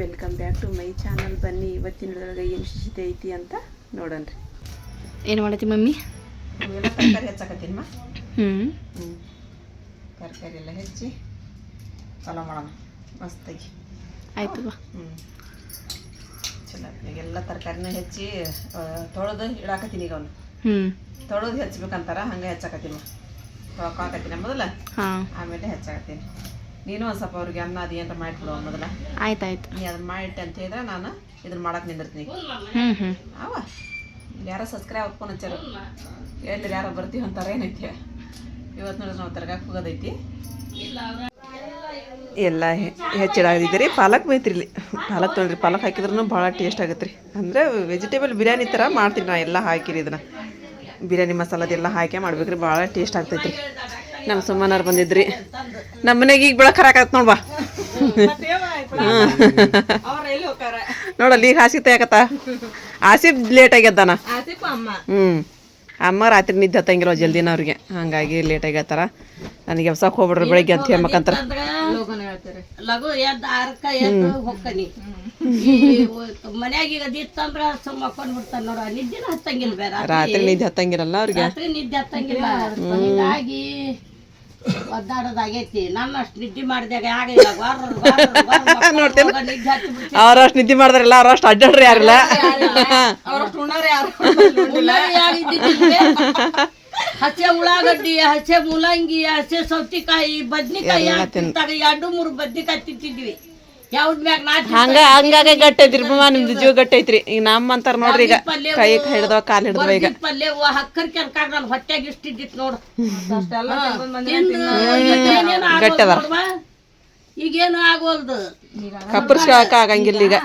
Welcome back to my channel ಬನ್ನಿ ಇವತ್ತಿನೊಳಗೆ ಏನು ವಿಶೇಷತೆ ಐತಿ ಅಂತ ನೋಡೋಣ್ರಿ. ಏನು ಮಾಡತ್ತಿ ಮಮ್ಮಿ? ತರಕಾರಿ ಹೆಚ್ಚಾಕತ್ತೀನಮ್ಮ ಹ್ಞೂ ಹ್ಞೂ ತರಕಾರಿ ಎಲ್ಲ ಹೆಚ್ಚಿ ಚಲೋ ಮಾಡೋಣ ಮಸ್ತಾಗಿ. ಆಯ್ತು ಬಾ. ಹ್ಞೂ ಚಲೋ ಎಲ್ಲ ತರಕಾರಿನ ಹೆಚ್ಚಿ ತೊಳೆದು ಇಡಾಕತ್ತೀನಿ ಈಗ ಅವನು. ಹ್ಞೂ ತೊಳೆದು ಹೆಚ್ಚಬೇಕಂತಾರ ಹಂಗೆ ಹೆಚ್ಚಾಕತ್ತೀನಿ ತೊಳ್ಕೊಳಕತ್ತೀನಿ ಮೊದಲು ಹಾಂ. ಆಮೇಲೆ ಹೆಚ್ಚಾಕತ್ತೀನಿ. ನೀನು ಒಂದು ಸ್ವಲ್ಪ ಅವ್ರಿಗೆ ಅನ್ನ ಅದು ಏನಾರ ಮಾಡಿಬಿಡು ಮೊದಲ. ಆಯ್ತಾಯ್ತು ಆಯ್ತು. ನೀ ಅದನ್ನ ಮಾಡಿಟ್ಟೆ ಅಂತ ಹೇಳಿದ್ರೆ ನಾನು ಇದನ್ನ ಮಾಡಕ್ಕೆ ನಿಂದಿರ್ತೀನಿ. ಹ್ಞೂ ಹ್ಞೂ ಅವ? ಯಾರೋ ಸಬ್ಸ್ಕ್ರೈಬ್ ಹಾಕ್ಕೊಂಡು ಹಚ್ಚಾರ. ಹೇಳಿದ್ರೆ ಯಾರೋ ಬರ್ತೀವಿ ಅಂತಾರೆ ಏನೈತಿ? ಇವತ್ತು ನೋಡಿದ್ರೆ ನಾವು ತರಗಾಕ್ ಹೋಗೋದೈತಿ. ಎಲ್ಲ ಹೆಚ್ಚಿಡಾಗಿದ್ದೀರಿ ಪಾಲಕ್ ಬೈತ್ರಿ ಇಲ್ಲಿ. ಪಾಲಕ್ ತೊಳ್ರಿ ಪಾಲಕ್ ಹಾಕಿದ್ರೂ ಭಾಳ ಟೇಸ್ಟ್ ಆಗುತ್ತೆ ರೀ. ಅಂದರೆ ವೆಜಿಟೇಬಲ್ ಬಿರಿಯಾನಿ ಥರ ಮಾಡ್ತೀನಿ ನಾ ಎಲ್ಲ ಹಾಕಿರಿ ಇದನ್ನು. ಬಿರಿಯಾನಿ ಮಸಾಲದೆಲ್ಲ ಹಾಕಿ ಮಾಡ್ಬೇಕ್ರಿ. ಭಾಳ ಟೇಸ್ಟ್ ಆಗ್ತೈತೆ ರೀ ನಮ್ಮ ಸುಮ್ಮನವ್ರು ಬಂದಿದ್ರಿ. ನಮ್ಮ ಮನೆಗೆ ಈಗ ಬೆಳಕ್ ಹರಾಕತ್ ನೋಡ್ಬಾ. ನೋಡಲ್ಲಿ ಈಗ ಹಾಸಿಗೆ ತೆಗತ್ತ ಆಸಿಫ್ ಲೇಟ್ ಆಗ್ಯದ್ದಾನ? ಹ್ಞೂ ಅಮ್ಮ. ರಾತ್ರಿ ನಿದ್ದೆ ಹತ್ತಂಗಿಲ್ಲ ಜಲ್ದಿನ ಅವ್ರಿಗೆ. ಹಂಗಾಗಿ ಲೇಟ್ ಆಗ್ಯತ್ತಾರ ನನಗೆ ಹೊಸಕ್ಕೆ ಹೋಗ್ಬಿಡ್ರಿ ಬೆಳಿಗ್ಗೆ ಅಂತ ಹೇಳ್ಬೇಕಂತಾರ. ಲಘು ಎದ್ದು ಆರಕ್ಕ ಎದ್ದು ಹೊಕ್ಕನಿ. ಮನ್ಯಾಗ ಈಗ ಅದಿತ್ತಂದ್ರ ಸುಮ್ಮ ಮಕ್ಕೊಂಡ್ ಬಿಡ್ತಾನ ನೋಡ. ನಿದ್ದೆನ ಹತ್ತಂಗಿಲ್ಲ ಬೇರೆ ರಾತ್ರಿ. ನಿದ್ದೆ ಹತ್ತಂಗಿರಲ್ಲ ಅವ್ರಿಗೆ. ರಾತ್ರಿ ನಿದ್ದೆ ಹತ್ತಂಗಿಲ್ಲ. ಹೀಗಾಗಿ ಒದ್ದಾಡೋದಾಗೈತಿ. ನನ್ನ ಅಷ್ಟು ನಿದ್ದೆ ಮಾಡಿದಾಗ ಆಗಿಲ್ಲ ಅವ್ರಷ್ಟು ನಿದ್ದೆ ಮಾಡಿದ್ರಲ್ಲ ಅವ್ರಷ್ಟು ಅಡ್ಡಾಡ್ರಿ ಯಾರಿಲ್ಲ. ಹಸೆ ಉಳ್ಳಾಗಡ್ಡಿ ಹಸೆ ಮೂಲಂಗಿ ಹಸೆ ಸೌತಿಕಾಯಿ ಬದ್ನಿಕಾಯಿ ಎರಡು ಮೂರು ಬದ್ನಿಕಾಯಿ ತಿಂತಿದ್ವಿ. ಹಂಗ ಹಂಗಾಗ ಗಟ್ಟ ಐತ್ರಿ ಬಿಮ್ಮ ನಿಮ್ದು ಜೀವ ಗಟ್ಟಿ ಐತ್ರಿ. ಈಗ ನಮ್ಮ ಅಂತಾರ ನೋಡ್ರಿ ಈಗ ಕೈ ಹಿಡ್ದವ ಕಾಲು ಹಿಡ್ದವ ಈಗ. ಬರ್ದಿದ್ ಪಲ್ಯ ಹಕ್ಕರ್ ಕೆಲ್ಕಾಗ ನಾನು ಹೊಟ್ಯಾಗ ಇಷ್ಟಿದ್ದಿತ್ ನೋಡು. ಗಟ್ಟಿ ಅದಾರ. ಈಗೇನು ಆಗೋಲ್ದು? ಕಪ್ಪರ್ಸ್ಕೊಳಕ ಆಗಂಗಿಲ್ಲ ಈಗ.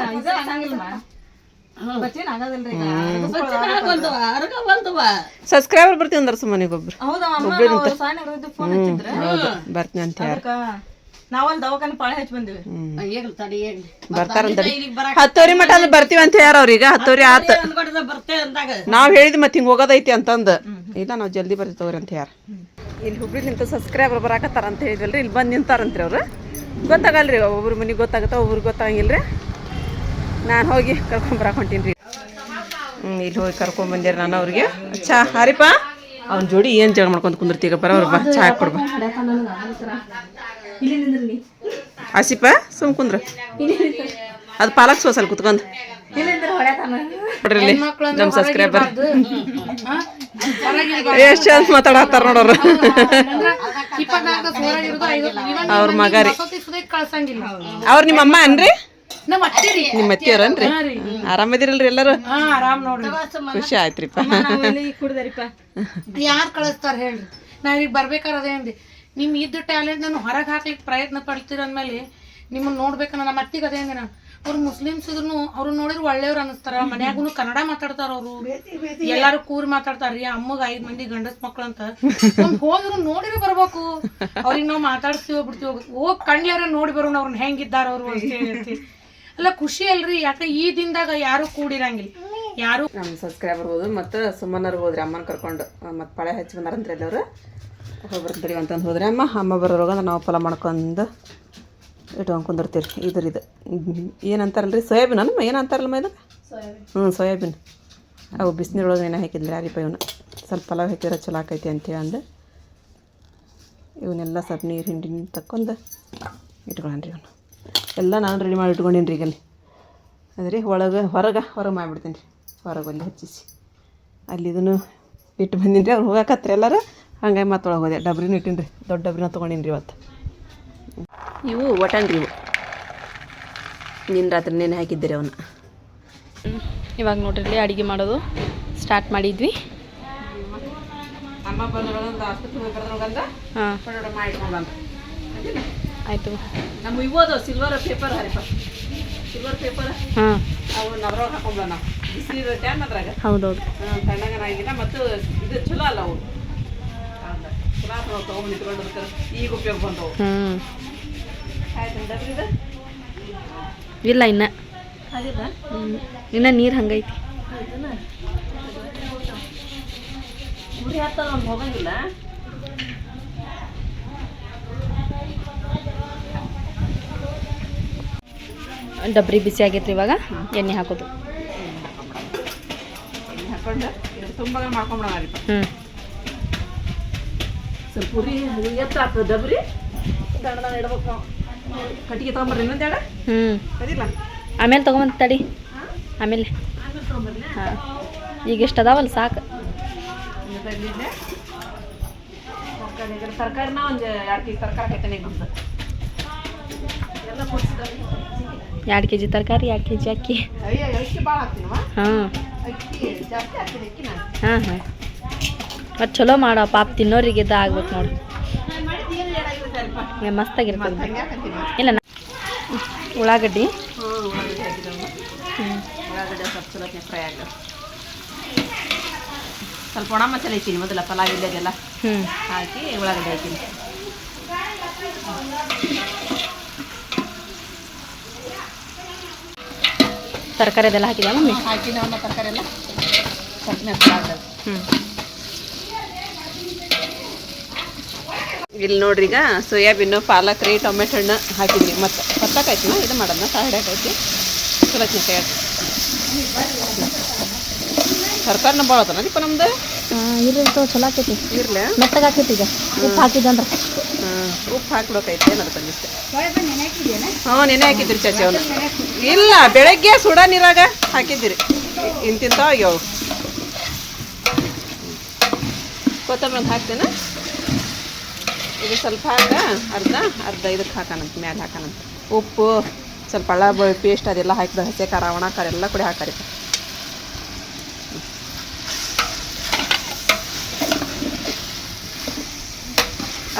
ಸಬ್ಸ್ಕ್ರೈಬರ್ ಬರ್ತೀವಿ ಅಂದ್ರೆ ಸುಮ್ಮನೆ ಒಬ್ರು ಬರ್ತೀನಿ ಅಂತ ನಾವಲ್ಲಿ ದವಾಖಾನೆ ಪಾಳೆ ಹಚ್ಚಿ ಬಂದಿವಿ. ಹೇಗ್ಲಿ ತಡಿ ಹೇಗ್ಲಿ ಬರ್ತಾರಂತ ಇಲ್ಲಿಗೆ ಬರಕ್ ಹತ್ತುವರಿ ಮಟ ಅಂದ್ರೆ ಬರ್ತೀವಿ ಅಂತ ಯಾರ ಅವ್ರೀಗ ಹತ್ತೋರಿ ಆತ. ಅನ್ಕೊಡ್ದ ಬರ್ತೇವೆ ಅಂದಾಗ. ನಾವ್ ಹೇಳಿದ್ ಮತ್ತೆ ಹಿಂಗ್ ಹೋಗೋದೈತಿ ಅಂತಂದು. ಇಲ್ಲ ನಾವ್ ಜಲ್ದಿ ಬರ್ತೀವ್ರಿ ಅಂತ ಯಾರು ಇಲ್ಲಿ ಹುಬ್ಳಿ ನಿಂತ ಸಬ್ಸ್ಕ್ರೈಬರ್ ಬರಾಕತ್ತಾರ ಅಂತ ಹೇಳಿದ್ರಿ ಇಲ್ಲಿ ಬಂದು ನಿಂತಾರಂತ್ರಿ ಅವ್ರು. ಗೊತ್ತಾಗಲ್ರಿ ಒಬ್ರು ಮನೆಗೆ ಗೊತ್ತಾಗತ್ತ ಒಬ್ರು ಗೊತ್ತಾಗಿಲ್ರಿ. ನಾನು ಹೋಗಿ ಕರ್ಕೊಂಡ್ ಹೊಂಟೀನಿ ರೀ ಹ್ಞೂ ಇಲ್ಲಿ ಹೋಗಿ ಕರ್ಕೊಂಬಂದಿರಿ ನಾನು ಅವ್ರಿಗೆ. ಅಚ್ಚಾ ಹರಿಪ? ಅವ್ನ ಜೋಡಿ ಏನು ಜಗಳ ಮಾಡ್ಕೊಂತ ಕುಂದಿರ್ತೀಗ ಬರೋರು ಬಾ ಚಾ ಹಾಕ್ಕೊಡ್ಬಾ ಆಸಿಪ ಸುಮ್ ಕುಂದ್ರ. ಅದು ಪಾಲಕ್ ಸೋಸಲ್ ಕುತ್ಕೊಂಡ್. ನೋಡ್ರಿ ನಮ್ಮ ಸಬ್ಸ್ಕ್ರೈಬರ್ ಎಷ್ಟು ಚಂದ ಮಾತಾಡತ್ತಾರ ನೋಡೋರು. ಅವ್ರ ಮಗ ರೀ. ಅವ್ರ ನಿಮ್ಮ ಅಮ್ಮ ಅನ್ರಿ ನಮ್ಮ ಅತ್ತಿರಿ ನಿಮ್ಮ ಅತ್ತಿಯವ್ರನ್ರಿ ಆರಾಮದಿರಲ್ರಿ ಎಲ್ಲರೂ? ಹಾ ಆರಾಮ್ ನೋಡ್ರಿ. ಖುಷಿ ಆಯ್ತ್ರಿಪ್ಪ. ಕುಡ್ದರಿಪ್ಪ. ಯಾರ್ ಕಳಿಸ್ತಾರ ಹೇಳ್ರಿ. ನಾವೀಗ ಬರ್ಬೇಕಾರ ಬರ್ಬೇಕಾರದೇನ್ರಿ ಅಂದಿ ನಿಮ್ ಇದ್ದ ಟ್ಯಾಲೆಂಟ್ ನಾನು ಹೊರಗೆ ಹಾಕ್ಲಿಕ್ಕೆ ಪ್ರಯತ್ನ ಪಡ್ತೀರ ಅಂದ್ಮೇಲೆ ನಿಮ್ಮನ್ನ ನೋಡ್ಬೇಕನ್ನ ನಮ್ಮ ಅತ್ತಿಗೆ ಅದೇ ಅಂದಿ ನಾನು ಅವ್ರು ಮುಸ್ಲಿಮ್ಸ್ ಇದ್ರು ಅವ್ರು ನೋಡಿದ್ರೆ ಒಳ್ಳೆಯವ್ರು ಅನಿಸ್ತಾರ ಮನ್ಯಾಗೂ ಕನ್ನಡ ಮಾತಾಡ್ತಾರ ಅವರು. ಎಲ್ಲಾರು ಕೂರಿ ಮಾತಾಡ್ತಾರ್ರಿ ಅಮ್ಮಗ ಐದ್ ಮಂದಿ ಗಂಡಸ್ ಮಕ್ಳು ಅಂತ. ನಮ್ಗ್ ಹೋದ್ರು ನೋಡಿರು ಬರ್ಬೇಕು. ಅವ್ರಿಗೆ ನಾವ್ ಮಾತಾಡ್ಸ್ತೀವಿ ಬಿಡ್ತೀವಿ ಹೋಗ್ ಕಣ್ಲಾರ ನೋಡಿ ಬರೋಣ ಅವ್ರನ್ನ ಹೆಂಗಿದ್ದಾರ ಅವ್ರು ಅಂತ ಹೇಳಿ ಅಲ್ಲ, ಖುಷಿ ಅಲ್ರಿ. ಯಾಕೆ ಈ ದಿನದಾಗ ಯಾರು ಕೂಡಿರಂಗಿಲ್ಲ. ಯಾರು ನಮ್ಮ ಸಬ್ಸ್ಕ್ರೈಬರ್ ಹೋದ್ರು, ಮತ್ತು ಸುಮ್ಮನವ್ರು ಹೋದ್ರಿ, ಅಮ್ಮನ ಕರ್ಕೊಂಡು. ಮತ್ತು ಪಳೆ ಹಚ್ಚಿ ಬಂದಾರಂತ್ರಿ ಎಲ್ಲರು. ಹೋಗ್ಬರ್ತೀರಿ ಅಂತಂದು ಹೋದ್ರೆ. ಅಮ್ಮ ಅಮ್ಮ ಬರೋವಾಗ ನಾವು ಫಲ ಮಾಡ್ಕೊಂಡು ಇಟ್ಕೊಂಡು ಕುಂದಿರ್ತೀರಿ. ಇದ್ರ ಇದು. ಏನಂತಾರಲ್ರಿ? ಸೋಯಾಬೀನ್ ಅಲ್ಲಮ್ಮ, ಏನಂತಾರಲ್ಲಮ್ಮ ಇದು ಹ್ಞೂ, ಸೋಯಾಬೀನ್. ಅವು ಬಿಸಿನೀರೊಳಗೆ ಏನೋ ಹಾಕಿದ್ರಿ ಯಾರಿಪ್ಪ ಇವನು? ಸ್ವಲ್ಪ ಪಲಾವ್ ಹಾಕಿದ್ರೆ ಚಲೋ ಆಕೈತಿ ಅಂತೇಳಿ ಅಂದು. ಇವನ್ನೆಲ್ಲ ಸ್ವಲ್ಪ ನೀರು ಹಿಂಡಿ ತಕ್ಕೊಂಡು ಇಟ್ಕೊಂಡ್ರಿ ಇವನು. ಎಲ್ಲ ನಾನು ರೆಡಿ ಮಾಡಿ ಇಟ್ಕೊಂಡೀನಿ ರೀ ಈಗಲ್ಲಿ. ಅಂದರೆ ಒಳಗೆ ಹೊರಗೆ ಹೊರಗೆ ಮಾಡಿಬಿಡ್ತೀನಿ ರೀ. ಹೊರಗೆ ಒಲೆ ಹಚ್ಚಿಸಿ. ಅಲ್ಲಿ ಇದನ್ನು ಇಟ್ಟು ಬಂದೀನಿ ರೀ ಅವ್ರು ಹೋಗಕತ್ರಿ ಎಲ್ಲರೂ. ಹಂಗಾಗಿ ಮತ್ತೆ ಒಳಗೆ ಹೋದೆ. ಡಬ್ರಿನೂ ಇಟ್ಟೀನಿ ರೀ ದೊಡ್ಡ ಡಬ್ರಿನ ತೊಗೊಂಡೀನಿ ರೀ ಇವತ್ತು. ಇವು ಒಟಂಗ್ರಿ ಇವು. ನಿನ್ನ ರಾತ್ರಿ ನೆನೆ ಹಾಕಿದ್ದೀರಿ ಅವನ್ನ ಇವಾಗ ನೋಡ್ರಿ ಅಡುಗೆ ಮಾಡೋದು ಸ್ಟಾರ್ಟ್ ಮಾಡಿದ್ವಿ. ಹಾಂ. ಆಯಿತು. ನಮ್ಮ ಇವು ಅದಾವ ಸಿಲ್ವರ್ ಪೇಪರ್ ಹರಿಪ ಸಿಲ್ವರ್ ಪೇಪರ್ ಹಾಂ. ಅವು ನವರೊಳಗೆ ಹಾಕೊಂಡ್ಲ ನಾವು ಬಿಸಿನೀರು ಟ್ಯಾನ್ ಅದ್ರಾಗ ಹೌದೌದು ತಣ್ಣಗನಾಗಿಲ್ಲ ಮತ್ತು ಇದು ಚಲೋ ಅಲ್ಲ ಅವು. ಚಲೋ ನಾವು ತೊಗೊಂಡು ಈಗ ಉಪಯೋಗ ಬಂದವು. ಹ್ಞೂ ಆಯ್ತು ಇಲ್ಲ ಇನ್ನ. ಇನ್ನ ನೀರು ಹಂಗೈತಿ. ಹೋಗಂಗಿಲ್ಲ. ಡಬ್ರಿ ಬಿಸಿ ಆಗೈತ್ರಿ ಇವಾಗ ಎಣ್ಣೆ ಹಾಕೋದು. ಎಣ್ಣೆ ಹಾಕೊಂಡು ಇದು ತುಂಬ ಮಾಡ್ಕೊಂಬಿಡೋಣ ಹ್ಞೂ ಸ್ವಲ್ಪ ಪುರಿ ಎತ್ತ ಡಬ್ರಿ ಇಡ್ಬೇಕು ಕಟ್ಟಿಗೆ ತೊಗೊಂಬರ್ರಿ ಇನ್ನೊಂದು ಎಡ. ಹ್ಞೂ ಅದಿಲ್ಲ ಆಮೇಲೆ ತೊಗೊಂಬಂತ ತಡಿ. ಆಮೇಲೆ. ಹಾಂ? ಈಗ ಎಷ್ಟು ಅದಾವಲ್ಲ ಸಾಕು. ತರಕಾರಿನ ಒಂದು ಎರಡು ಕೆಜಿ ತರಕಾರಿ ಹಾಕೈತೆ ಎಲ್ಲ ಕೊಡ್ಸಿದ್ರೆ ಎರಡು ಕೆ ಜಿ ತರಕಾರಿ ಎರಡು ಕೆ ಜಿ ಅಕ್ಕಿ. ಹಾಂ. ಹಾಂ ಹಾಂ. ಮತ್ತು ಚಲೋ ಮಾಡೋ ಪಾಪ ತಿನ್ನೋರಿಗೆ ಇದ್ದ ಆಗ್ಬೇಕು ನೋಡಿ. ಮಸ್ತಾಗಿರ್ತದೆ ಇಲ್ಲ ಉಳ್ಳಾಗಡ್ಡಿ. ಸ್ವಲ್ಪ ಒಣ ಮಸಾಲೆ ಹಾಕ್ತೀನಿ ಮೊದಲ ಪಲಾವ್ ಇಲ್ಲದೆಲ್ಲ. ಹ್ಞೂ ಹಾಕಿ ಉಳ್ಳಾಗಡ್ಡೆ ಹಾಕ್ತೀನಿ. ತರಕಾರಿ ಅದೆಲ್ಲ ಹಾಕಿದ್ಯಾ ಮಮ್ಮಿ? ತರಕಾರಿ ಎಲ್ಲ. ಹ್ಞೂ ಇಲ್ಲಿ ನೋಡ್ರಿ ಈಗ ಸೋಯಾಬೀನು ಪಾಲಕ್ ರೀ ಟೊಮೆಟೊ ಹಣ್ಣು ಹಾಕಿದ್ವಿ. ಮತ್ತು ಪತ್ತಾಕಾಯ್ತಿನ ಇದು ಮಾಡೋದನ್ನ ಸಾಹಿಡಾಕೈತಿ ಚಲೋ ಕೈ ತರಕಾರಿನ ಭಾಳ ಅದ ನದೀಪ ನಮ್ದು? ಇರ್ಲಿ ಚಲೋ ಆಕೈತಿ. ಇರ್ಲಿ. ಮೆತ್ತಗೆ ಆಕೈತಿ ಈಗ. ಉಪ್ಪು ಹಾಕಿದಂದ್ರೆ ಉಪ್ಪು ಹಾಕ್ಬೇಕೈತೆ ಅನ್ನೋದು ಬಂದಿತ್ತು ಹ್ಞೂ ನೆನೆ ಹಾಕಿದ್ರಿ ಚಾಚಿ ಅವನು. ಇಲ್ಲ ಬೆಳಗ್ಗೆ ಸುಡ ನೀರಾಗ ಹಾಕಿದ್ದೀರಿ. ಇಂತಿಂತ ಅಯ್ಯೋ ಕೊತ್ತಂಬರಿ ಹಾಕ್ತೇನೆ. ಇದು ಸ್ವಲ್ಪ ಹಾಕ ಅರ್ಧ ಅರ್ಧ ಇದಕ್ಕೆ ಹಾಕೋಣಂತ ಮ್ಯಾಲೆ ಹಾಕೋಣಂತ ಉಪ್ಪು ಸ್ವಲ್ಪ ಹಳ್ಳ ಪೇಸ್ಟ್ ಅದೆಲ್ಲ ಹಾಕಿದ ಹಸಿ ಖಾರ ಒಣ ಖಾರ ಎಲ್ಲ ಕೂಡ ಹಾಕಾರಿ.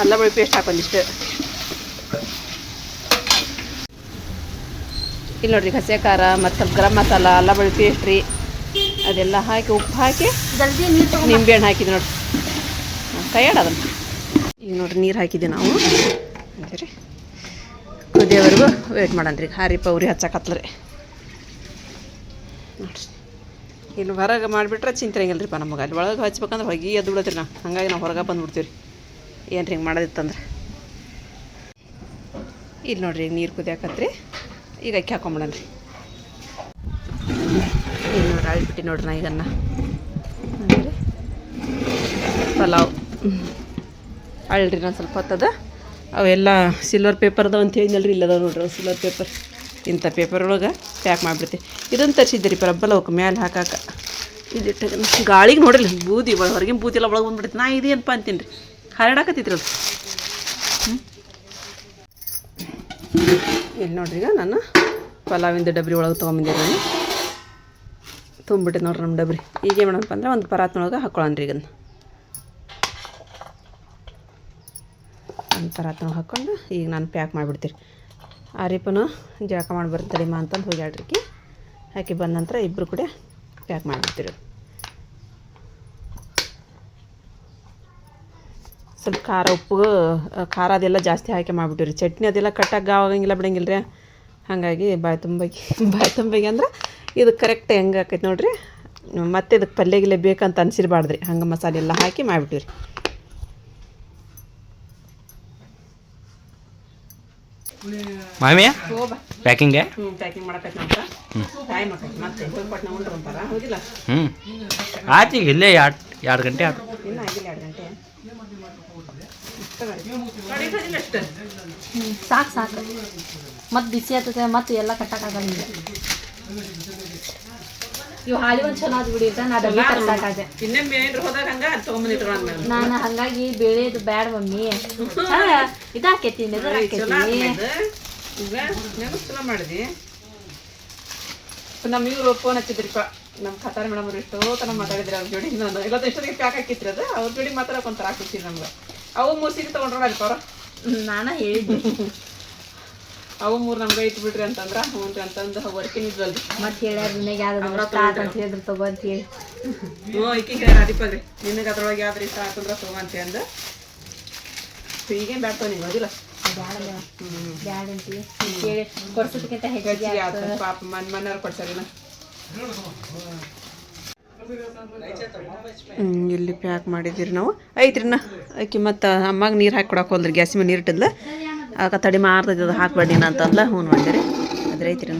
ಅಲ್ಲ ಬೆಳ್ಳಿ ಪೇಸ್ಟ್ ಹಾಕೊಂದಿಷ್ಟು ಇಲ್ಲಿ ನೋಡ್ರಿ ಹಸಿ ಖಾರ ಮತ್ತು ಸ್ವಲ್ಪ ಗರಂ ಮಸಾಲ ಅಲ್ಲ ಬೆಳ್ಳಿ ಪೇಸ್ಟ್ ರೀ ಅದೆಲ್ಲ ಹಾಕಿ ಉಪ್ಪು ಹಾಕಿ ಜಲ್ದಿ ನೀರು ನಿಂಬೆಹಣ್ಣು ಹಾಕಿದ್ವಿ ನೋಡ್ರಿ. ಕೈಯಾಡ ಅದನ್ನು. ಈಗ ನೋಡ್ರಿ ನೀರು ಹಾಕಿದ್ವಿ ನಾವು. ಅಂತೀರಿ ಕುದಿಯೋವರೆಗೂ ವೇಟ್ ಮಾಡೋಣ ರೀ ಹಾರಿ ಪೌರಿ ಹಚ್ಚಕತ್ಲರಿ. ನೋಡ್ರಿ. ಇಲ್ಲಿ ಹೊರಗೆ ಮಾಡಿಬಿಟ್ರೆ ಚಿಂತೆ ಚಿಂತಿರಂಗಿಲ್ಲ ರೀ ನಮಗೆ. ಅಲ್ಲಿ ಒಳಗೆ ಹಚ್ಬೇಕಂದ್ರೆ ಹೊಗೆ ಎದ್ದು ಬಿಡತ್ರಿ ನಾವು. ಹಂಗಾಗಿ ನಾವು ಹೊರಗೆ ಬಂದುಬಿಡ್ತೀವಿ ರೀ ಏನು ಹಿಂಗೆ ಮಾಡೋದಿತ್ತಂದ್ರೆ? ಇಲ್ಲಿ ನೋಡ್ರಿ ನೀರು ಕುದಿಯಾಕತ್ರಿ. ಈಗ ಅಕ್ಕಿ ಹಾಕೊಂಬಿಡನ್ರಿ. ಈಗ ನೋಡ್ರಿ ಅಳ್ಬಿಟ್ಟು ನೋಡ್ರಿ ನಾ ಈಗನ್ನ. ಅಂದರೆ ಪಲಾವ್. ಅಳ್ರಿ ನಾನು ಸ್ವಲ್ಪ ಹೊತ್ತದ. ಅವೆಲ್ಲ ಸಿಲ್ವರ್ ಪೇಪರ್ದ ಅಂತ ಹೇಳಿದ್ನಲ್ರಿ, ಇಲ್ಲದ ನೋಡ್ರಿ ಸಿಲ್ವರ್ ಪೇಪರ್ ಇಂಥ ಪೇಪರ್ ಒಳಗೆ ಪ್ಯಾಕ್ ಮಾಡಿಬಿಡ್ತೀವಿ ಇದನ್ನು ತರಿಸಿದ್ದೆ ರೀ ಪರಬ್ಬಲ ಅವಕ್ಕೆ ಮ್ಯಾಲೆ ಹಾಕಾಕ. ಇದಿಟ್ಟ ಗಾಳಿಗೆ ನೋಡಿಲ್ಲ, ಬೂದಿ ಹೊರಗಿನ ಬೂದಿ ಎಲ್ಲ ಒಳಗೆ ಬಂದ್ಬಿಡ್ತು. ನಾ ಇದೇನಪ್ಪ ಅಂತೀನಿ ರೀ. ಹರಡಾಕತ್ತಿದ್ರಲ್ಲ ಇಲ್ಲಿ ನೋಡ್ರಿ ಈಗ ನಾನು ಪಲಾವಿಂದ ಡಬ್ರಿ ಒಳಗೆ ತೊಗೊಂಬಂದೆ ನಾನು ತುಂಬಿಟ್ಟೆ ನೋಡ್ರಿ ನಮ್ಮ ಡಬ್ರಿ. ಈಗ ಏನು ಮಾಡಪ್ಪ ಅಂದ್ರೆ ಒಂದು ಪರಾತ್ನೊಳಗೆ ಹಾಕ್ಕೊಳ್ಳೋಣ್ರಿ ಈಗ ಒಂದು ಪರಾತ್ನೊಳಗೆ ಹಾಕ್ಕೊಂಡು ಈಗ ನಾನು ಪ್ಯಾಕ್ ಮಾಡಿಬಿಡ್ತೀರಿ ಆರಿಪನು ಜಳಕ ಮಾಡಿ ಬರ್ತಡಿಮ್ಮ ಅಂತಂದು ಹೋಗ್ಯಾಡ್ರಿಕಿ ಹಾಕಿ ಬಂದ ನಂತರ ಇಬ್ಬರು ಕೂಡ ಪ್ಯಾಕ್ ಮಾಡಿಬಿಡ್ತೀರಿ ಸ್ವಲ್ಪ ಖಾರ ಉಪ್ಪು ಖಾರ ಅದೆಲ್ಲ ಜಾಸ್ತಿ ಹಾಕಿ ಮಾಡಿಬಿಟ್ಟಿರಿ ಚಟ್ನಿ ಅದೆಲ್ಲ ಕಟ್ಟಾಗ ಆಗಂಗಿಲ್ಲ ಬಿಡಂಗಿಲ್ಲ ರೀ ಹಾಗಾಗಿ ಬಾಯಿ ತುಂಬಗೆ ಬಾಯಿ ತುಂಬಗೆ ಅಂದ್ರೆ ಇದು ಕರೆಕ್ಟ್ ಹೆಂಗೆ ಆಕೈತೆ ನೋಡಿರಿ. ಮತ್ತೆ ಇದಕ್ಕೆ ಪಲ್ಯ ಗಿಲ್ಲೆ ಬೇಕಂತ ಅನಿಸಿರ್ಬಾರ್ದ್ರಿ. ಹಂಗೆ ಮಸಾಲೆ ಎಲ್ಲ ಹಾಕಿ ಮಾಡಿಬಿಟ್ಟಿವ್ರಿ. ಮಾಮಿ ಹ್ಞೂ ಪ್ಯಾಕಿಂಗ್ ಟೈಮ್ ಮತ್ತೆ ಹೌದಿಲ್ಲ? ಹ್ಞೂ ಆಯ್ತು ಈಗ ಇಲ್ಲೇ ಎರಡು ಎರಡು ಗಂಟೆ ಆಯ್ತು ಇನ್ನೂ ಆಗಿಲ್ಲ ಎರಡು ಗಂಟೆ. ಸಾಕು ಸಾಕು. ಮತ್ತೆ ಬಿಸಿ ಆಗ್ತದೆ ಮತ್ತೆ ಎಲ್ಲ ಕಟ್ಟಕ್ಕಾಗಲ್ಲ ಆಗಲ್ಲ ಇವು ಹಾಲಿ ಒಂದು ಚಲೋ ಅದು ಬಿಡಿ ನಾ ಡಬ್ಬಿ ತರ್ಸಾಕಾದೆ ನಾನು ಹಂಗಾಗಿ ಬೇಳೆದು ಬ್ಯಾಡ ಮಮ್ಮಿ. ಇದಾಕೈತಿ ಮಾಡಿದಿ. ನಮ್ಮ ಇವ್ರು ಫೋನ್ ಹಚ್ಚಿದ್ರಿಪ್ಪ ನಮ್ಮ ಖತಾರ್ ಮೇಡಮ್ ಅವ್ರು ಎಷ್ಟೋ ತನ ಮಾತಾಡಿದ್ರಿ ಅವ್ರ ಜೋಡಿ. ನಾನು ಇಲ್ಲ ಎಷ್ಟೊತ್ತಿಗೆ ಪ್ಯಾಕ್ ಹಾಕಿತ್ರಿ ಅದು. ಅವ್ರ ಜೋಡಿ ಮಾತಾಡಕೊಂತಾರ ಖುಷಿ ನಮ್ಗೆ. ಅವು ಮೂರು ಸೀರೆ ತೊಗೊಂಡ್ರ ಅವ್ರ ನಾನು ಹೇಳಿದ್ದೆ. ಅವು ಮೂರು ನಮ್ಗೆ ಇಟ್ಟು ಬಿಡ್ರಿ ಅಂತಂದ್ರ ಹ್ಞೂ ಅಂತಂದು ವರ್ಕಿಂಗ್ ಇದ್ವಲ್ರಿ. ಮತ್ತೆ ಹೇಳ್ಯಾರ ನಿನಗೆ ಯಾವ್ದು ಅಂತ ಹೇಳಿದ್ರು ತಗೋ ಅಂತ ಹೇಳಿ. ಹ್ಞೂ ಈಕಿ ಹೇಳ್ಯಾರ ಅದಿಪ್ಪದ್ರಿ ನಿನಗೆ ಅದ್ರೊಳಗೆ ಯಾವ್ದು ಇಷ್ಟ ಆತಂದ್ರ ತಗೊಂತ ಅಂದು. ಈಗೇನು ಬ್ಯಾಡ್ತಾವ ಅಂತೀವಿ ಹೇಳಿ ಕೊಡ್ಸೋದಕ್ಕಿಂತ ಹೆಚ್ಚಿಗೆ ಪಾಪ ಮನ್ ಮನೆಯವ್ರು ಕೊಡ್ಸಾರಿನ ಇಲ್ಲಿ ಪ್ಯಾಕ್ ಮಾಡಿದ್ದೀರಿ ನಾವು. ಐತ್ರಿ ನಾ ಆಕಿ ಮತ್ತು ಅಮ್ಮಗೆ ನೀರು ಹಾಕಿ ಕೊಡಕ್ಕೆ ಹೋದ್ರಿ ಗ್ಯಾಸ್ ಮೇಲೆ ನೀರು ಇಟ್ಟಿದ್ಲ. ಆಗ ತಡಿ ಮಾರ್ತೈತಿ ಅದು ಹಾಕ್ಬೇಡಿ ಅಂತಂದ್ಲ ಹ್ಞೂ ಮಾಡಿರಿ ಅದ್ರ ಐತ್ರಿ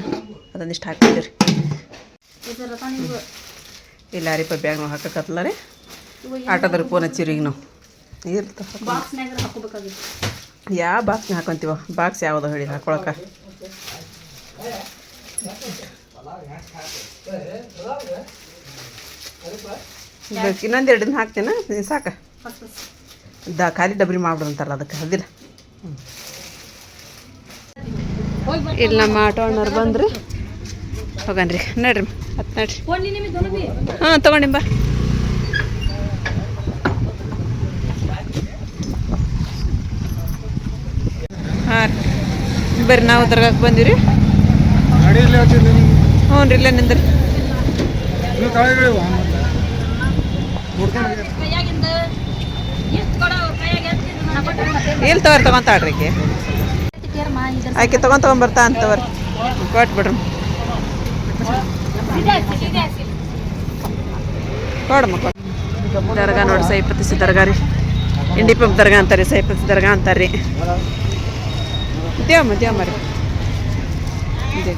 ಅದೊಂದಿಷ್ಟು ಹಾಕಿದ್ರಿ ಇಲ್ಲ ರೀ ಬ್ಯಾಗ್ ನಾವು ಹಾಕಕ್ಕತ್ತಲ್ಲ ರೀ. ಆಟೋದ್ರ ಫೋನ್ ಹಚ್ಚಿರಿ ಈಗ ನಾವು. ನೀರು ಯಾವ ಬಾಕ್ಸ್ನ ಹಾಕೊಂತೀವ? ಬಾಕ್ಸ್ ಯಾವುದು ಹೇಳಿ, ಹಾಕೊಳಕ. ಇನ್ನೊಂದು ಎರಡನ್ನ ದಿನ ಹಾಕ್ತೇನೆ? ನೀನು ಸಾಕ. ದ ಖಾಲಿ ಡಬ್ರಿ ಮಾಡ್ಬಿಡಂತಾರಲ್ಲ ಅದಕ್ಕೆ ಅದಿಲ್ಲ ಇಲ್ಲಿ ನಮ್ಮ ಆಟೋ ಅಣ್ಣವ್ರು ಬಂದ್ರಿ. ಹೋಗನ್ರಿ ನಡ್ರಿ ಹತ್ತು ನಡ್ರಿ. ಹಾಂ ತಗೊಂಡಿ ಬಾ. ಹಾಂ ರೀ. ಬರ್ರಿ ನಾವು ದರ್ಗಾಕ್ಕೆ ಬಂದಿವ್ರಿ. ರೀ ಹ್ಞೂ ರೀ ಇಲ್ಲೇ ನಿಂದ್ರಿ. ಇಲ್ಲಿ ತಗೋರಿ ತಗೊಂತಾಳ್ರಿ ಆಕೆ? ಆಕೆ ತಗೊಂಡ್ ತಗೊಂಬರ್ತಾ ಅಂತವ್ರಿ ಕೊಟ್ಬಿಡ್ರಿ ಕೊಡಮ್ಮ, ಕೊಡು. ದರ್ಗಾ ನೋಡಿ ಸೈಪತಿಸಿ ದರ್ಗಾ ರೀ. ಇಂಡಿ ಪಂಪ್ ದರ್ಗಾ ಅಂತಾರೆ ಸೈಪತಿ ದರ್ಗಾ ಅಂತಾರೆ ದೇವಮ್ಮ ದೇವಮ್ಮ ರೀ. ಇದೆ.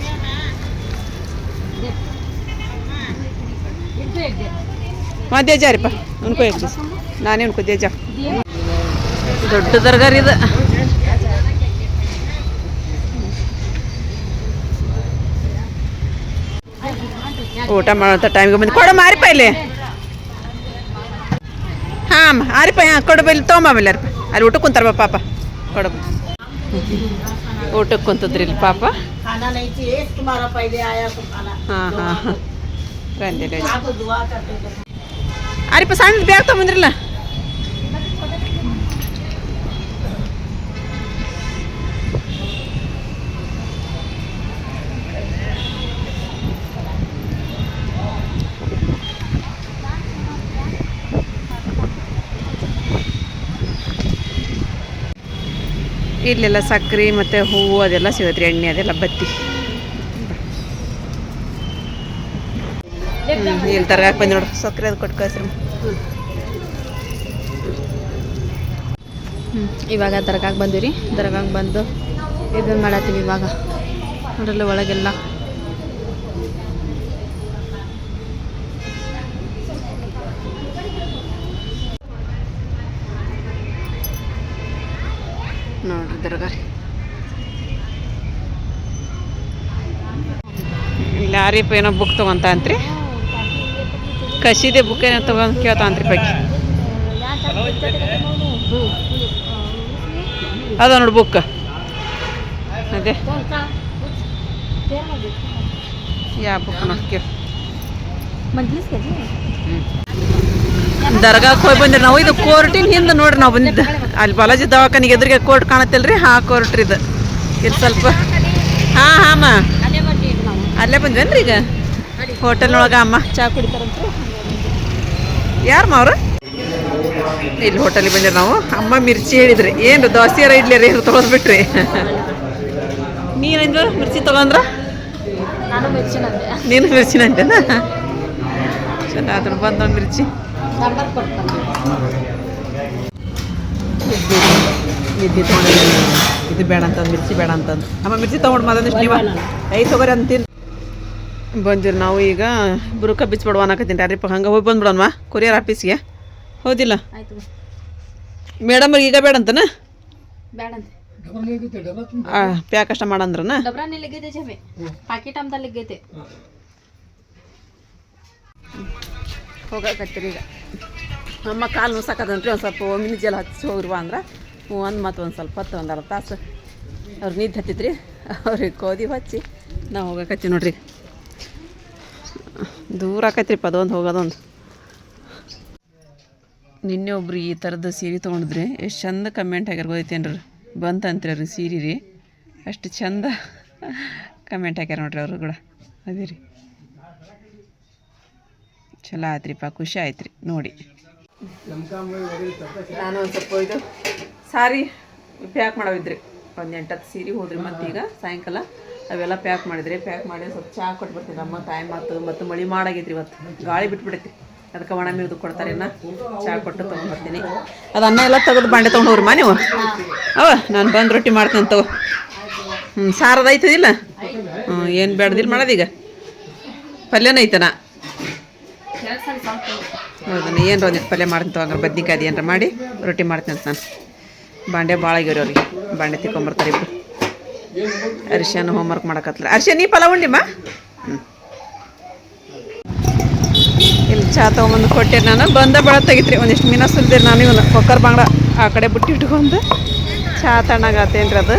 ಹಾಂ ದೇಜಾ ರೀಪ್ಪ ಉನ್ಕೋ ಹೇಳ್ತಿ ನಾನೇ ಉನ್ಕೋ ದೇಜಾ ದೊಡ್ಡ ದರ್ಗಾರಿ ಇದು. ಊಟ ಮಾಡೋಂಥ ಟೈಮ್ಗೆ ಬಂದು ಕೊಡ ಮಾರಿಪ ಇಲ್ಲಿ. ಹಾಂ ಆರಿಪ ಹಾಂ ಕೊಡಬ ಇಲ್ಲಿ ತೊಗೊಂಬಾಮಿಲ್ಲ ರೀಪ ಅಲ್ಲಿ ಊಟಕ್ಕೆ ಕುಂತಾರಪ್ಪ ಪಾಪ. ಕೊಡಬ ಊಟಕ್ಕೆ ಕುಂತದ್ರಿ ಇಲ್ಲಿ ಪಾಪ. ಹಾಂ ಹಾಂ ಹಾಂ. ಅರಿಪ ಸಣ್ಣ ಬ್ಯಾಗ್ ತೊಗೊಂಬಂದ್ರಲ್ಲ? ಇಲ್ಲೆಲ್ಲ ಸಕ್ರೆ ಮತ್ತು ಹೂವು ಅದೆಲ್ಲ ಸಿಗುತ್ತೆ ಎಣ್ಣೆ ಅದೆಲ್ಲ ಬತ್ತಿ. ಹ್ಮ್, ಇಲ್ಲಿ ತರಗಾಕ್ ಬಂದ್ ನೋಡ್ರಿ ಸಕ್ಕರೆ ಅದು ಕೊಟ್ಟು ಕಳಿಸ್ರಿ. ಹ್ಞೂ ಇವಾಗ ದರ್ಗಾಗೆ ಬಂದಿವಿ ರೀ. ದರ್ಗಾಗೆ ಬಂದು ಇದನ್ನು ಮಾಡತ್ತೀವಿ ಇವಾಗ. ನೋಡ್ರಲ್ಲ ಒಳಗೆಲ್ಲ. ನೋಡ್ರಿ ದರ್ಗಾ ರೀ. ಆರಿಪ ಏನೋ ಬುಕ್ ತೊಗೊಂತ ಅಂತ್ರಿ ಕಸಿದೆ ಬುಕ್ ಏನೋ ತೊಗೊಂಡು ಕೇಳ್ತಾಂತ್ರಿ ಬಗ್ಗೆ? ಅದ ನೋಡಿ ಬುಕ್. ಅದೇ. ಯಾ ಬುಕ್ ನೋಡಿ ಕೇಳಿ. ದರ್ಗಾಕ್ಕೆ ಹೋಗಿ ಬಂದ್ರಿ ನಾವು ಇದು ಕೋರ್ಟಿನ ಹಿಂದೆ ನೋಡ್ರಿ ನಾವು ಬಂದಿದ್ದು. ಅಲ್ಲಿ ಬಾಲಾಜಿ ದವಾಖಾನಿಗೆ ಎದುರಿಗೆ ಕೋರ್ಟ್ ಕಾಣತ್ತಲ್ರಿ? ಹಾ, ಕೋರ್ಟ್ ಇದು. ಇದು ಸ್ವಲ್ಪ ಹಾಂ ಹಾಂ ಅಮ್ಮ ಅಲ್ಲೇ ಬಂದ್ವೇನ್ರಿ ಈಗ ಹೋಟೆಲ್ನೊಳಗೆ ಅಮ್ಮ? ಚಾ ಕುಡಿತಾರಂತ ಯಾರು ಅವರು ಇಲ್ಲಿ ಹೋಟೆಲಿಗೆ ಬಂದಿರಿ ನಾವು. ಅಮ್ಮ ಮಿರ್ಚಿ ಹೇಳಿದ್ರಿ. ಏನು ದೋಸೆ ಇಡ್ಲಿ ರೀ ತೊಗೊಂಡ್ಬಿಟ್ರಿ. ನೀನೇಂದ್ರ ಮಿರ್ಚಿ ತಗೊಂಡ್ರ? ನಾನು ಮಿರ್ಚಿನಂತೆನಾ? ಅದ್ರ ಬಂದ ಮಿರ್ಚಿ. ನಂಬರ್ ಕೊಡ್ತಾನೆ. ಇಡ್ಲಿ ತೊಗೊಂಡು ಇದು ಬೇಡ ಅಂತಂದು ಮಿರ್ಚಿ ಬೇಡ ಅಂತಂದು. ಅಮ್ಮ ಮಿರ್ಚಿ ತೊಗೊಂಡು ಮತ್ತೊಂದಿಷ್ಟು ನೀವು ಐದು ತೊಗೊರಿ ಅಂತೀನಿ ಬಂದಿರಿ ನಾವು ಈಗ ಬುರುಕ ಬಿಚ್ಬಿಡುವ ಅನ್ನಕತ್ತೀನಿ ರೀ ಹಂಗೆ ಹೋಗಿ ಬಂದ್ಬಿಡೋಣ ಕೊರಿಯರ್ ಆಫೀಸ್ಗೆ ಹೌದಿಲ್ಲ? ಆಯ್ತು ಮೇಡಮ್ ಈಗ ಬೇಡ ಅಂತನ? ಪ್ಯಾಕ್ ಅಷ್ಟ ಮಾಡಂದ್ರನ ಹೋಗಕತ್ತೀರಿ ಈಗ. ಅಮ್ಮ ಕಾಲು ನುಸಾಕದಂತ್ರಿ ಒಂದು ಸ್ವಲ್ಪ ಒಮ್ಮಿನ ಜಲ ಹಚ್ಚಿ ಹೋಗಿರುವ ಅಂದ್ರೆ ಹ್ಞೂ ಅಂದ್ ಮತ್ತು ಒಂದು ಸ್ವಲ್ಪ ಹತ್ತು ಒಂದು ಅರ್ಧ ತಾಸು. ಅವ್ರು ನಿದ್ದೆ ಹತ್ತಿತ್ರಿ. ಅವ್ರಿಗೆ ಕೋದಿ ಹಚ್ಚಿ ನಾವು ಹೋಗಕತ್ತೀವಿ ನೋಡ್ರಿ. ದೂರ ಆಕೈತ್ರಿಪ್ಪ ಅದೊಂದು ಹೋಗೋದೊಂದು ನಿನ್ನೆ ಒಬ್ರು ಈ ಥರದ ಸೀರೆ ತೊಗೊಂಡಿದ್ರಿ ಎಷ್ಟು ಚಂದ ಕಮೆಂಟ್ ಆಗ್ಯಾರ ಬಂತಂತ್ರಿ ಅವ್ರಿ ಸೀರೆ ರೀ. ಅಷ್ಟು ಚಂದ ಕಮೆಂಟ್ ಹಾಕ್ಯಾರ ನೋಡ್ರಿ ಅವರು ಕೂಡ. ಅದೇ ರೀ. ಚಲೋ ಆಯ್ತ್ರಿಪ್ಪ ಖುಷಿ ಆಯ್ತು ರೀ ನೋಡಿ. ನಾನು ಒಂದು ಸ್ವಲ್ಪ ಇದು ಸಾರಿ ಪ್ಯಾಕ್ ಮಾಡವಿದ್ರಿ. ಒಂದು ಎಂಟತ್ತು ಸೀರೆ ಹೋದ್ರಿ ಮತ್ತೀಗ ಈಗ ಸಾಯಂಕಾಲ. ಅವೆಲ್ಲ ಪ್ಯಾಕ್ ಮಾಡಿದ್ರಿ, ಪ್ಯಾಕ್ ಮಾಡಿ ಸ್ವಲ್ಪ ಚಹಾ ಕೊಟ್ಬಿಡ್ತೀವಿ ನಮ್ಮ ಟೈಮ್ ಆಯ್ತು ಮತ್ತು ಮಳೆ ಮಾಡಾಗೈತ್ರಿ ಇವತ್ತು. ಗಾಳಿ ಬಿಟ್ಬಿಡೈತಿ. ಅದಕ್ಕೆ ಒಣ ಮಿರ್ದು ಕೊಡ್ತಾರೆ ಇನ್ನ. ಚಹಾ ಕೊಟ್ಟು ತೊಗೊಂಡ್ಬರ್ತೀನಿ. ಅದು ಅನ್ನ ಎಲ್ಲ ತೆಗೆದು ಬಾಂಡೆ ತಗೊಂಡು ಹೋಗ್ರಿ ಮಾ ನೀವು? ಅವ ನಾನು ಬಂದು ರೊಟ್ಟಿ ಮಾಡ್ತೀನಿ ತಗೋ. ಹ್ಞೂ ಸಾರದ ಐತದಿಲ್ಲ ಹ್ಞೂ ಏನು ಬೇಡದಿಲ್ಲ ಮಾಡೋದೀಗ ಪಲ್ಯನ ಐತನ? ಹೌದನ ಏನು ಒಂದಿಟ್ಟು ಪಲ್ಯ ಮಾಡ್ತೀನಿ ತಗೊಂಡ್ರೆ ಬದ್ನಿಕಾಯಿ ಏನಾರ ಮಾಡಿ ರೊಟ್ಟಿ ಮಾಡ್ತೀನಿ ಅಂತ ನಾನು. ಬಾಂಡೆ ಭಾಳ ಆಗ್ಯಾವ್ರಿ ಅವ್ರಿಗೆ. ಬಾಂಡೆ ತಿಕ್ಕೊಂಬರ್ತಾರೆ ಇಬ್ರು. ಅರಿಶಿನ ಹೋಮ್ವರ್ಕ್ ಮಾಡಕತ್ತಲ್ಲ ಅರಿಶಿನ ನೀ ಪಲಾವ್ ಉಂಡಿಮ್ಮ ಇಲ್ಲಿ ಚಹಾ ತೊಗೊಂಬಂದು ಕೊಟ್ಟೆ ನಾನು. ಬಂದ ಬಳ ತೆಗಿತ್ರಿ ಒಂದಿಷ್ಟು ಮೀನ ಸುಲ್ದಿರಿ ನಾನು ಇವನು ಕೊಕ್ಕರ್ ಬಾಂಗ್ಡ ಆ ಕಡೆ ಬಿಟ್ಟು ಇಟ್ಕೊಂಡು ಚಾ ತಣ್ಣಗಾತೇನ್ರಿ ಅದು.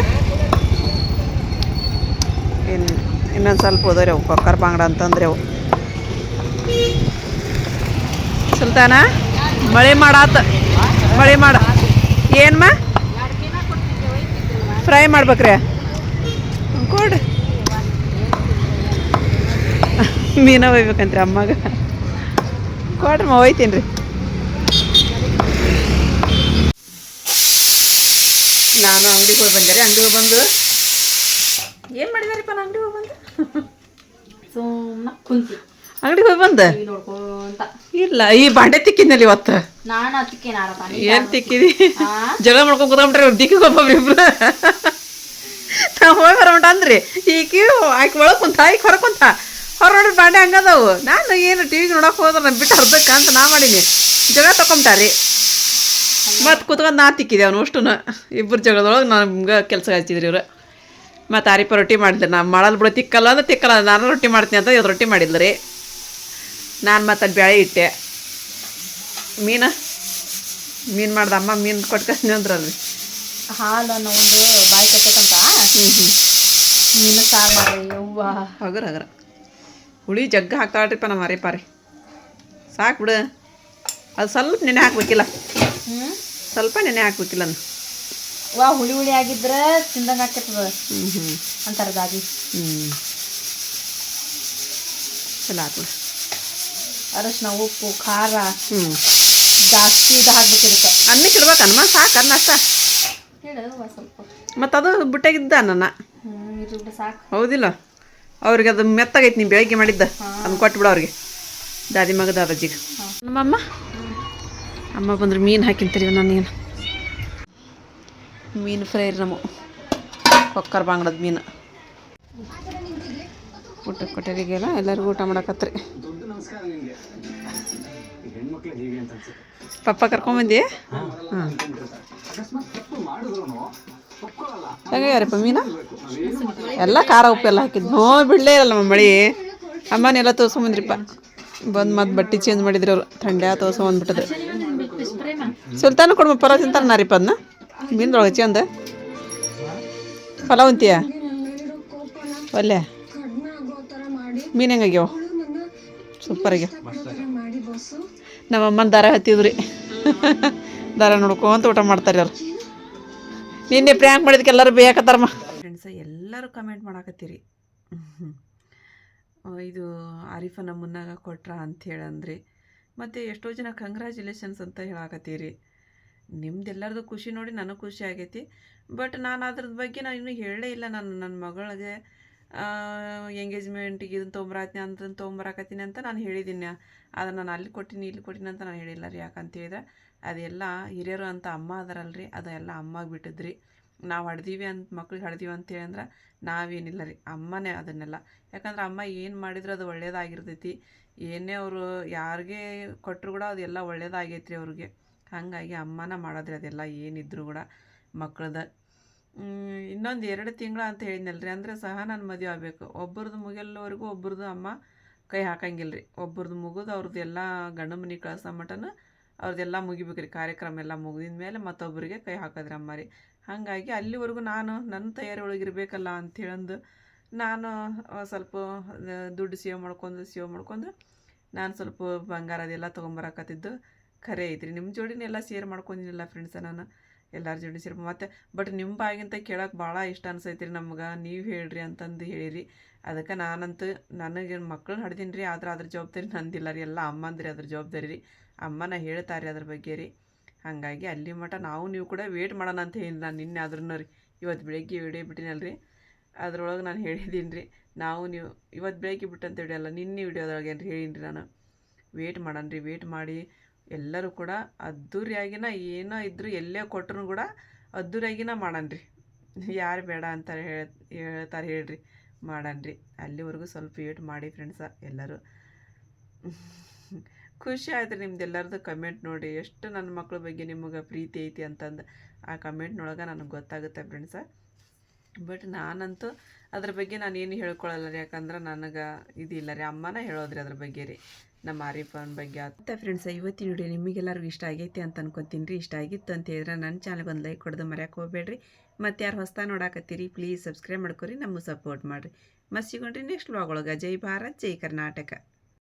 ಇನ್ನು ಇನ್ನೊಂದು ಸ್ವಲ್ಪ ಹೋದವ್ರಿ ಅವು ಕೊಕ್ಕರ್ ಬಾಂಗ್ಡ ಅಂತಂದ್ರೆ ಅವು. ಸುಲ್ತಾನ ಮಳೆ ಮಾಡಾತ. ಮಳೆ ಮಾಡ. ಏನ್ಮ? ಫ್ರೈ ಮಾಡ್ಬೇಕ್ರಿ? ಕೊಡು? ಮೀನ ಒಯ್ಬೇಕಂತ್ರಿ ಅಮ್ಮಗೆ. ಕೊಡ್ರಿ ಮ ಒಯ್ತೀನಿ ರೀ ನಾನು ಅಂಗಡಿಗೆ ಹೋಗಿ ಬಂದೆ ರೀ ಅಂಗಡಿಗೆ ಬಂದು ಏನು ಮಾಡಿದಾರಿಪ್ಪ ನಾನು ಅಂಗಡಿಗೆ ಹೋಗಿ ಬಂದು? ಸುಮ್ಮನೆ ಕುಂತಿ. ಅಂಗಡಿಗೆ ಹೋಗಿ ಬಂದೆ? ಇಲ್ಲ ಈ ಬಾಂಡೆ ತಿಕ್ಕಿದ್ನಲ್ಲಿ ಇವತ್ತು? ನಾನು ಏನ್ ತಿಕ್ಕಿದಿ? ಜಗಳ ಮಾಡ್ಕೊಂಡು ಕೂತ್ಕೊಂಡ್ರೆ ದಿಕ್ಕಿಗೆ ಒಬ್ಬೊಬ್ರು ಇಬ್ರು. ನಾವು ಹೋಗಿ ಬರೋಣ ಅಂದ್ರಿ. ಈಕಿ ಆಕಿ ಒಳಗೆ ಕುಂತ, ಈಕಿ ಹೊರ ಕುಂತ. ಹೊರ ನೋಡಿ ಬಾಂಡೆ ಹಂಗದವು. ನಾನು ಏನು ಟಿ ವಿಗೆ ನೋಡಕ್ಕೆ ಹೋದ್ರೆ ನಾನು ಬಿಟ್ಟು ಅರ್ಧಕ್ಕೆ ಅಂತ ನಾ ಮಾಡೀನಿ. ಜಗ ತಕೊಂಬಿಟ್ಟಾರಿ. ಮತ್ತು ಕುತ್ಕೊಂಡು ನಾ ತಿಕ್ಕಿದೆ ಅವನು ಅಷ್ಟು ಇಬ್ಬರು ಜಗಳದೊಳಗೆ ನಮ್ಗೆ ಕೆಲಸ ಹಚ್ಚಿದ್ರಿ ಇವರು. ಮತ್ತು ಆರಿಪ ರೊಟ್ಟಿ ಮಾಡಿದ್ರಿ ನಾ ಮಾಡಲ್ ಬಿಡು, ತಿಕ್ಕಲ್ಲ ಅಂದ್ರೆ ತಿಕ್ಕಲ್ಲ. ನಾನು ರೊಟ್ಟಿ ಮಾಡ್ತೀನಿ ಅಂತ ಇವ್ರು ರೊಟ್ಟಿ ಮಾಡಿದ್ರಿ ನಾನು ಮತ್ತು ಅಲ್ಲಿ ಬೇಳೆ ಇಟ್ಟೆ. ಮೀನು? ಮೀನು ಮಾಡ್ದೆ ಅಮ್ಮ, ಮೀನು ಕೊಟ್ಕೊಂಡು ಅಂದ್ರಲ್ರಿ. ಹಾಲು ಅನ್ನೋ ಒಂದು ಬಾಯಿ ಹ್ಞೂ ನೀನು ಸಾರು ಮಾಡಿ ಯವ್ವ. ಹಗರ ಹಗರ. ಹುಳಿ ಜಗ್ಗ ಹಾಕ್ತಾಳ್ರಿಪ್ಪ ನಮ್ಮ ಅರೆ ಪಾರಿ. ಸಾಕು ಬಿಡು. ಅದು ಸ್ವಲ್ಪ ನೆನೆ ಹಾಕ್ಬೇಕಿಲ್ಲ. ಹ್ಞೂ ಸ್ವಲ್ಪ ನೆನೆ ಹಾಕ್ಬೇಕಿಲ್ಲ ವಾ ಹುಳಿ ಹುಳಿ ಆಗಿದ್ರೆ ತಿಂದಂಗೆ ಆಗ್ತದ ಹ್ಞೂ ಹ್ಞೂ ಅಂತಾರ ದಾದಿ ಹ್ಞೂ ಚಲೋ ಹಾಕ್ಬಿಡು ಅರಶಿನ ಉಪ್ಪು ಖಾರ ಹ್ಞೂ ಜಾಸ್ತಿ ಇದು ಹಾಕ್ಬೇಕಿರುತ್ತೆ. ಅನ್ನಕ್ಕೆ ಅನ್ನಕ್ಕೆ ಅನ್ನ ಸಾಕು ಅನ್ನ ಅಷ್ಟ. ಮತ್ತು ಅದು ಬಿಟ್ಟಾಗಿದ್ದ ನನ್ನ ಹೌದಿಲ್ಲ. ಅವ್ರಿಗೆ ಅದು ಮೆತ್ತಾಗೈತಿ ನೀವು ಬೆಳಗ್ಗೆ ಮಾಡಿದ್ದ. ಅದನ್ನ ಕೊಟ್ಬಿಡು ಅವ್ರಿಗೆ. ದಾದಿ ಮಗದ ಅಜ್ಜಿಗೆ ನಮ್ಮಮ್ಮ? ಅಮ್ಮ ಬಂದ್ರೆ ಮೀನು ಹಾಕಿಂತೀರಿ ನಾನೇನು ಮೀನು ಫ್ರೈ ರೀ ನಮ್ಮ. ಕೊಕ್ಕರ್ ಬಾಂಗ್ಡದ ಮೀನು. ಊಟ ಕೊಟ್ಟರಿಗೆಲ್ಲ ಎಲ್ಲರಿಗೂ ಊಟ ಮಾಡಕತ್ರಿ. ಪಪ್ಪ ಕರ್ಕೊಂಬಂದಿ ಹಾಂ. ಹೇಗ್ಯಾರಪ್ಪ ಮೀನು? ಎಲ್ಲ ಖಾರ ಉಪ್ಪು ಎಲ್ಲ ಹಾಕಿದ್ದು ಹ್ಞೂ ಬಿಡಲೇ ನಮ್ಮ ಮಳಿ ಅಮ್ಮನೆಲ್ಲ ತೋರ್ಸ್ಕೊಂಬಂದ್ರಿಪ್ಪ ಬಂದು ಮತ್ತೆ ಬಟ್ಟೆ ಚೇಂಜ್ ಮಾಡಿದ್ರಿ ಅವರು. ಥಂಡ್ಯಾ ತೋರ್ಸ್ಕೊಂಬಂದ್ಬಿಟ್ಟಿದ್ರು ಸುಲ್ತಾನ ಕೊಡ್ಮ ಪರ ತಿಂತಾರೆ ನಾರಿಪ್ಪ ಅದನ್ನ ಮೀನ್ದೊಳಗೆ ಚಂದ ಪಲಾವ್ ಅಂತೀಯ? ಒಲ್ಲೆ. ಮೀನು ಹೆಂಗಾಗ್ಯಾವ? ಸೂಪರ್ ಆಗ್ಯಾವ. ನಮ್ಮ ಅಮ್ಮನ ದಾರ ಹತ್ತಿದ್ರಿ. ದಾರ ನೋಡ್ಕೊಂತ ಊಟ ಮಾಡ್ತಾರೆ ಅವ್ರು ನಿನ್ನೆ ಪ್ರ್ಯಾಂಕ್ ಮಾಡಿದಕ್ಕೆ ಎಲ್ಲರೂ ಬೇಕತ್ತಾರಮ್ಮ ಫ್ರೆಂಡ್ಸ್ ಎಲ್ಲರೂ ಕಮೆಂಟ್ ಮಾಡಾಕತ್ತೀರಿ. ಇದು ಆರಿಫ ನಮ್ಮನ್ನಾಗ ಕೊಟ್ರ ಅಂಥೇಳಿ ಅಂದ್ರಿ ಮತ್ತು ಎಷ್ಟೋ ಜನ ಕಂಗ್ರ್ಯಾಚುಲೇಷನ್ಸ್ ಅಂತ ಹೇಳಾಕತ್ತೀರಿ. ನಿಮ್ದೆಲ್ಲರದು ಖುಷಿ ನೋಡಿ ನನಗೆ ಖುಷಿ ಆಗೈತಿ. ಬಟ್ ನಾನು ಅದ್ರದ್ದು ಬಗ್ಗೆ ನಾನು ಇನ್ನೂ ಹೇಳೇ ಇಲ್ಲ. ನಾನು ನನ್ನ ಮಗಳಿಗೆ ಎಂಗೇಜ್ಮೆಂಟಿಗೆ ಇದನ್ನು ತೊಂಬರಾತಿನಿ ಅಂತ ತೊಗೊಂಬರಾಕತ್ತೀನಿ ಅಂತ ನಾನು ಹೇಳಿದ್ದೀನಿ ಅದನ್ನು ನಾನು ಅಲ್ಲಿ ಕೊಟ್ಟಿನಿ, ಇಲ್ಲಿ ಕೊಟ್ಟಿನಿ ಅಂತ ನಾನು ಹೇಳಿಲ್ಲ ರೀ ಯಾಕಂತ ಹೇಳಿದ್ರೆ. ಅದೆಲ್ಲ ಹಿರಿಯರು ಅಂತ ಅಮ್ಮ ಅದರಲ್ರಿ, ಅದೆಲ್ಲ ಅಮ್ಮಗೆ ಬಿಟ್ಟಿದ್ರಿ. ನಾವು ಹಡ್ದೀವಿ ಅಂತ, ಮಕ್ಳಿಗೆ ಹಡ್ದೀವಿ ಅಂತೇಳಿ ಅಂದ್ರೆ ನಾವೇನಿಲ್ಲ ರೀ, ಅಮ್ಮನೇ ಅದನ್ನೆಲ್ಲ. ಯಾಕಂದ್ರೆ ಅಮ್ಮ ಏನು ಮಾಡಿದ್ರೆ ಅದು ಒಳ್ಳೇದಾಗಿರ್ತೈತಿ. ಏನೇ ಅವರು ಯಾರಿಗೆ ಕೊಟ್ಟರು ಕೂಡ ಅದೆಲ್ಲ ಒಳ್ಳೇದಾಗೈತ್ರಿ ಅವ್ರಿಗೆ. ಹಾಗಾಗಿ ಅಮ್ಮನ ಮಾಡೋದ್ರಿ ಅದೆಲ್ಲ ಏನಿದ್ರು ಕೂಡ ಮಕ್ಳದ. ಇನ್ನೊಂದು ಎರಡು ತಿಂಗಳು ಅಂತ ಹೇಳಿದ್ನಲ್ರಿ, ಅಂದರೆ ಸಹ ನಾನು ಮದುವೆ ಆಗಬೇಕು. ಒಬ್ಬರದು ಮುಗಿಯಲ್ಲವರೆಗೂ ಒಬ್ರದ್ದು ಅಮ್ಮ ಕೈ ಹಾಕಂಗಿಲ್ಲ ರೀ ಒಬ್ರದ್ದು ಮುಗಿದು ಅವ್ರದ್ದು ಎಲ್ಲ ಗಂಡು ಮನೆ ಕಳ್ಸೋ ಮಟನ ಅವ್ರದ್ದೆಲ್ಲ ಮುಗಿಬೇಕು ರೀ ಕಾರ್ಯಕ್ರಮ ಎಲ್ಲ ಮುಗಿದ ಮೇಲೆ ಮತ್ತೊಬ್ಬರಿಗೆ ಕೈ ಹಾಕೋದ್ರಿ ಅಮ್ಮ ರೀ ಹಾಗಾಗಿ ಅಲ್ಲಿವರೆಗೂ ನಾನು ನನ್ನ ತಯಾರಿ ಒಳಗೆ ಇರಬೇಕಲ್ಲ ಅಂಥೇಳಂದು ನಾನು ಸ್ವಲ್ಪ ದುಡ್ಡು ಸೇವ್ ಮಾಡ್ಕೊಂಡು ಸೇವ್ ಮಾಡ್ಕೊಂಡು ನಾನು ಸ್ವಲ್ಪ ಬಂಗಾರ ಅದೆಲ್ಲ ತೊಗೊಂಬರಕತ್ತಿದ್ದು ಖರೆ ಐತ್ರಿ. ನಿಮ್ಮ ಜೋಡಿನೇ ಎಲ್ಲ ಶೇರ್ ಮಾಡ್ಕೊಂಡಿನಿಲ್ಲ ಫ್ರೆಂಡ್ಸ ನಾನು, ಎಲ್ಲರ ಜೋಡಿ ಸೇರ್ ಮತ್ತು ಬಟ್ ನಿಮ್ಮ ಬಾಗಿಂತ ಕೇಳೋಕೆ ಭಾಳ ಇಷ್ಟ ಅನಿಸೈತ್ರಿ ನಮ್ಗೆ, ನೀವು ಹೇಳ್ರಿ ಅಂತಂದು ಹೇಳಿರಿ. ಅದಕ್ಕೆ ನಾನಂತೂ ನನಗೆ ಮಕ್ಕಳನ್ನ ಹಡ್ದೀನಿ ರೀ ಆದ್ರೆ ಅದ್ರ ಜವಾಬ್ದಾರಿ ನಂದಿಲ್ಲ ರೀ, ಎಲ್ಲ ಅಮ್ಮಂದ್ರಿ ಅದ್ರ ಜವಾಬ್ದಾರಿ ರೀ. ಅಮ್ಮನ ಹೇಳ್ತಾರೆ ಅದ್ರ ಬಗ್ಗೆ ರೀ. ಹಾಗಾಗಿ ಅಲ್ಲಿ ಮಟ ನಾವು ನೀವು ಕೂಡ ವೇಟ್ ಮಾಡೋಣ ಅಂತ ಹೇಳಿ ನಾನು ನಿನ್ನೆ ಆದ್ರೂ ರೀ. ಇವತ್ತು ಬೆಳಗ್ಗೆ ವಿಡಿಯೋ ಬಿಟ್ಟಿನಲ್ಲ ರೀ ಅದ್ರೊಳಗೆ ನಾನು ಹೇಳಿದ್ದೀನಿ ರೀ. ನಾವು ನೀವು ಇವತ್ತು ಬೆಳಗ್ಗೆ ಬಿಟ್ಟಂತ ವಿಡಿಯೋ ಅಲ್ಲ, ನಿನ್ನೆ ವಿಡಿಯೋದೊಳಗೆ ಏನು ಹೇಳೀನಿ ರೀ ನಾನು. ವೇಟ್ ಮಾಡೋಣ ರೀ ವೇಟ್ ಮಾಡಿ. ಎಲ್ಲರೂ ಕೂಡ ಅದ್ದೂರಿಯಾಗಿನ ಏನೋ ಇದ್ದರೂ ಎಲ್ಲೇ ಕೊಟ್ಟರು ಕೂಡ ಅದ್ದೂರಿಯಾಗಿನ ಮಾಡೋಣ ರೀ. ಯಾರು ಬೇಡ ಅಂತ ಹೇಳ, ಹೇಳ್ತಾರೆ ಹೇಳ್ರಿ. ಮಾಡನ್ರಿ ಅಲ್ಲಿವರೆಗೂ ಸ್ವಲ್ಪ ವೇಟ್ ಮಾಡಿ ಫ್ರೆಂಡ್ಸ ಎಲ್ಲರೂ. ಖುಷಿ ಆಯ್ತು ರೀ ನಿಮ್ದು ಕಮೆಂಟ್ ನೋಡಿ. ಎಷ್ಟು ನನ್ನ ಮಕ್ಳ ಬಗ್ಗೆ ನಿಮಗೆ ಪ್ರೀತಿ ಐತಿ ಅಂತಂದು ಆ ಕಮೆಂಟ್ನೊಳಗೆ ನನಗೆ ಗೊತ್ತಾಗುತ್ತೆ ಫ್ರೆಂಡ್ಸ ಬಟ್ ನಾನಂತೂ ಅದ್ರ ಬಗ್ಗೆ ನಾನು ಏನು ಹೇಳ್ಕೊಳಲ್ಲ ರೀ, ಯಾಕಂದ್ರೆ ನನಗೆ ಇದಿಲ್ಲ ರೀ. ಅಮ್ಮನ ಹೇಳೋದ್ರಿ ಅದ್ರ ಬಗ್ಗೆ ರೀ, ನಮ್ಮ ಆರಿಫನ್ ಬಗ್ಗೆ. ಅಂತ ಫ್ರೆಂಡ್ಸ್ ಇವತ್ತಿನ ವಿಡಿಯೋ ನಿಮಗೆಲ್ಲರಿಗೂ ಇಷ್ಟ ಆಗೈತಿ ಅಂತ ಅನ್ಕೊತೀನಿ ರೀ. ಇಷ್ಟ ಆಗಿತ್ತು ಅಂತ ಹೇಳಿದ್ರೆ ನನ್ನ ಚಾನಲ್ಗೆ ಒಂದು ಲೈಕ್ ಕೊಡೋದು ಮರ್ಯಾಕೆ ಹೋಗ್ಬೇಡ್ರಿ. ಮತ್ತು ಯಾರು ಹೊಸ್ತಾ ನೋಡಾಕತ್ತೀರಿ ಪ್ಲೀಸ್ ಸಬ್ಸ್ಕ್ರೈಬ್ ಮಾಡ್ಕೊರಿ, ನಮಗೆ ಸಪೋರ್ಟ್ ಮಾಡಿರಿ. ಮತ್ತು ಸಿಗೊಂಡ್ರಿ ನೆಕ್ಸ್ಟ್ ವ್ಲಾಗ್ ಒಳಗೆ. ಜೈ ಭಾರತ್, ಜೈ ಕರ್ನಾಟಕ.